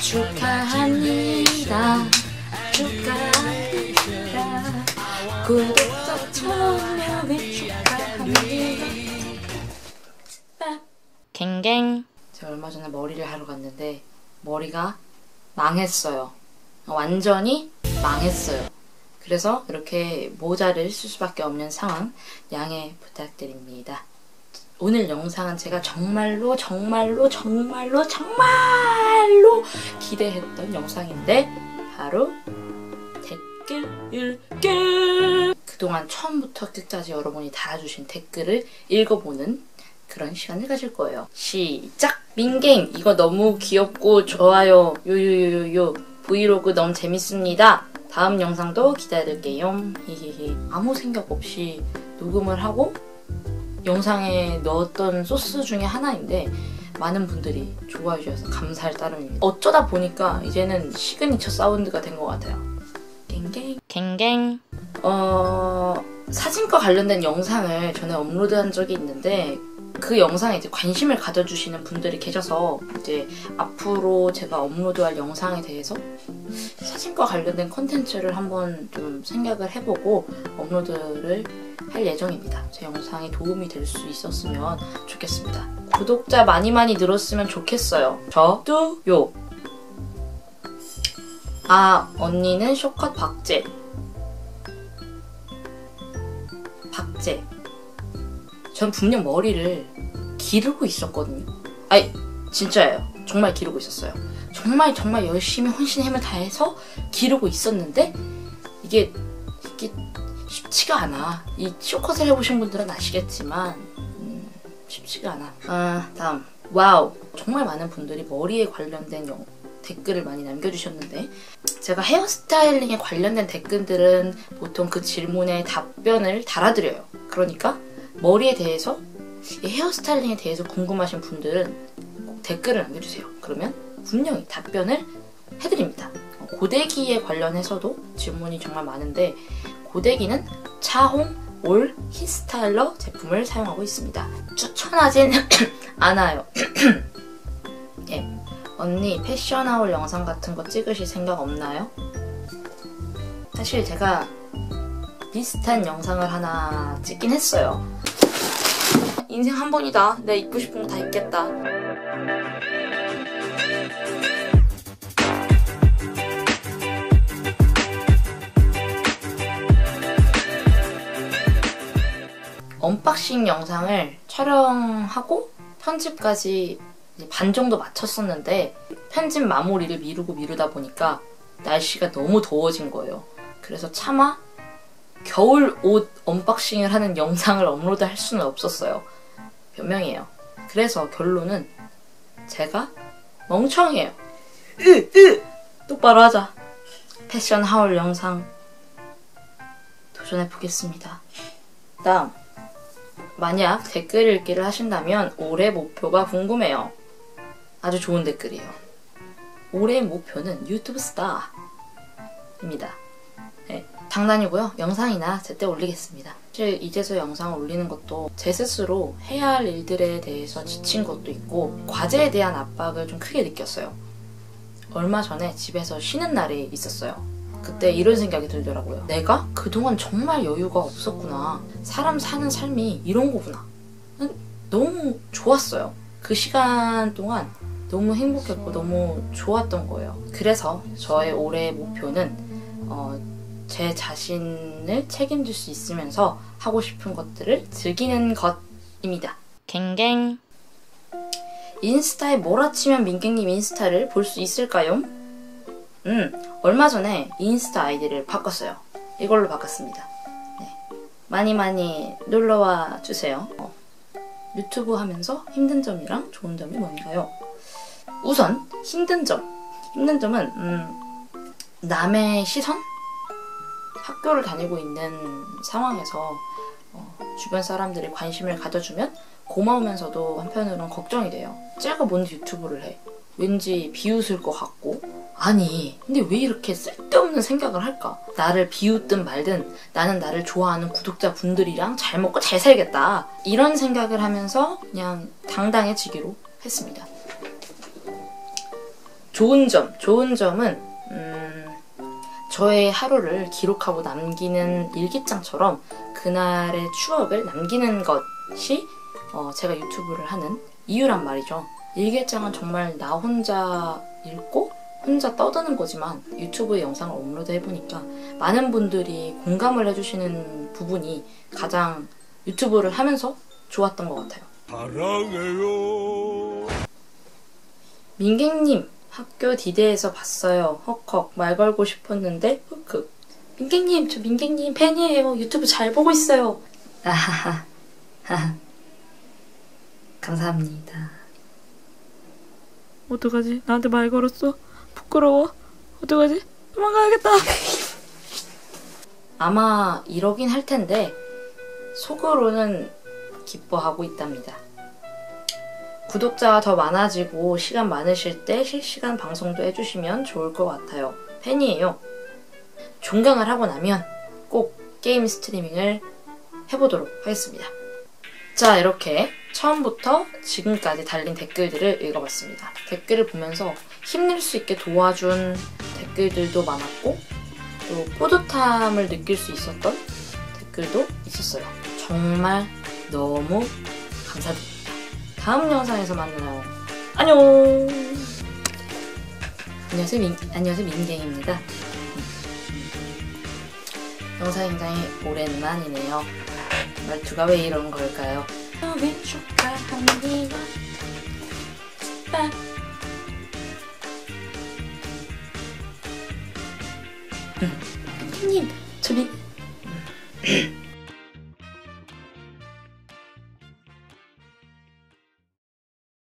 축하합니다. 축하합니다. 구독자 천명을 축하합니다. 갱갱. 제가 얼마 전에 머리를 하러 갔는데 머리가 망했어요. 완전히 망했어요. 그래서 이렇게 모자를 쓸 수밖에 없는 상황 양해 부탁드립니다. 오늘 영상은 제가 정말로 정말로 정말로 정말로 기대했던 영상인데 바로 댓글 읽기 그동안 처음부터 끝까지 여러분이 달아주신 댓글을 읽어보는 그런 시간을 가질 거예요. 시작! 민갱! 이거 너무 귀엽고 좋아요. 요요요요요. 브이로그 너무 재밌습니다. 다음 영상도 기다릴게요. 아무 생각 없이 녹음을 하고 영상에 넣었던 소스 중에 하나인데 많은 분들이 좋아해 주셔서 감사할 따름입니다. 어쩌다 보니까 이제는 시그니처 사운드가 된 것 같아요. 갱갱 갱갱 어... 사진과 관련된 영상을 전에 업로드한 적이 있는데 그 영상에 이제 관심을 가져주시는 분들이 계셔서 이제 앞으로 제가 업로드할 영상에 대해서 사진과 관련된 컨텐츠를 한번 좀 생각을 해보고 업로드를 할 예정입니다. 제 영상이 도움이 될 수 있었으면 좋겠습니다. 구독자 많이 많이 늘었으면 좋겠어요. 저도요. 아, 언니는 쇼컷 박제. 박제. 전 분명 머리를 기르고 있었거든요. 아니, 진짜예요. 정말 기르고 있었어요. 정말 정말 열심히 혼신 힘을 다해서 기르고 있었는데 이게 이게 쉽지가 않아. 이 쇼컷을 해보신 분들은 아시겠지만 음, 쉽지가 않아. 아, 다음. 와우. 정말 많은 분들이 머리에 관련된 영, 댓글을 많이 남겨주셨는데 제가 헤어스타일링에 관련된 댓글들은 보통 그 질문에 답변을 달아드려요. 그러니까 머리에 대해서 이 헤어스타일링에 대해서 궁금하신 분들은 꼭 댓글을 남겨주세요. 그러면 분명히 답변을 해드립니다. 고데기에 관련해서도 질문이 정말 많은데 고데기는 차홍 올 흰스타일러 제품을 사용하고 있습니다. 추천하진 않아요. 예. 언니 패션하울 영상 같은 거 찍으실 생각 없나요? 사실 제가 비슷한 영상을 하나 찍긴 했어요. 인생 한 번이다. 내가 입고 싶은 거 다 입겠다. 언박싱 영상을 촬영하고 편집까지 반 정도 마쳤었는데 편집 마무리를 미루고 미루다 보니까 날씨가 너무 더워진 거예요. 그래서 차마 겨울 옷 언박싱을 하는 영상을 업로드 할 수는 없었어요. 변명이에요. 그래서 결론은 제가 멍청해요. 으, 으! 똑바로 하자. 패션 하울 영상 도전해보겠습니다. 다음. 만약 댓글 읽기를 하신다면 올해 목표가 궁금해요. 아주 좋은 댓글이에요. 올해 목표는 유튜브 스타입니다. 네, 장난이고요. 영상이나 제때 올리겠습니다. 사실 이제서 영상을 올리는 것도 제 스스로 해야 할 일들에 대해서 지친 것도 있고 과제에 대한 압박을 좀 크게 느꼈어요. 얼마 전에 집에서 쉬는 날이 있었어요. 그때 이런 생각이 들더라고요. 내가 그동안 정말 여유가 없었구나. 사람 사는 삶이 이런 거구나. 너무 좋았어요. 그 시간 동안 너무 행복했고 너무 좋았던 거예요. 그래서 저의 올해의 목표는 어, 제 자신을 책임질 수 있으면서 하고 싶은 것들을 즐기는 것입니다. 갱갱 인스타에 몰아치면 민갱님 인스타를 볼 수 있을까요? 음, 얼마 전에 인스타 아이디를 바꿨어요. 이걸로 바꿨습니다. 네. 많이 많이 놀러와 주세요. 어, 유튜브 하면서 힘든 점이랑 좋은 점이 뭔가요? 우선 힘든 점. 힘든 점은 음, 남의 시선? 학교를 다니고 있는 상황에서 어, 주변 사람들이 관심을 가져주면 고마우면서도 한편으로는 걱정이 돼요. 쟤가 뭔데 유튜브를 해? 왠지 비웃을 것 같고 아니 근데 왜 이렇게 쓸데없는 생각을 할까? 나를 비웃든 말든 나는 나를 좋아하는 구독자 분들이랑 잘 먹고 잘 살겠다 이런 생각을 하면서 그냥 당당해지기로 했습니다. 좋은 점, 좋은 점은 음, 저의 하루를 기록하고 남기는 일기장처럼 그날의 추억을 남기는 것이 어, 제가 유튜브를 하는 이유란 말이죠. 일기장은 정말 나 혼자 읽고 혼자 떠드는 거지만 유튜브에 영상을 업로드 해보니까 많은 분들이 공감을 해주시는 부분이 가장 유튜브를 하면서 좋았던 것 같아요. 사랑해요. 민객님 학교 디데이에서 봤어요. 헉헉 말 걸고 싶었는데 흑흑 민객님 저 민객님 팬이에요. 유튜브 잘 보고 있어요. 아하하 하하. 감사합니다. 어떡하지? 나한테 말 걸었어? 부끄러워. 어떡하지? 도망가야겠다. 아마 이러긴 할 텐데 속으로는 기뻐하고 있답니다. 구독자가 더 많아지고 시간 많으실 때 실시간 방송도 해주시면 좋을 것 같아요. 팬이에요. 종강을 하고 나면 꼭 게임 스트리밍을 해보도록 하겠습니다. 자, 이렇게 처음부터 지금까지 달린 댓글들을 읽어봤습니다. 댓글을 보면서 힘낼 수 있게 도와준 댓글들도 많았고, 또 뿌듯함을 느낄 수 있었던 댓글도 있었어요. 정말 너무 감사드립니다. 다음 영상에서 만나요. 안녕! 안녕하세요, 민, 안녕하세요, 민갱입니다. 영상 굉장히 오랜만이네요. 말투가 왜 이런 걸까요? 님, 저리. 음.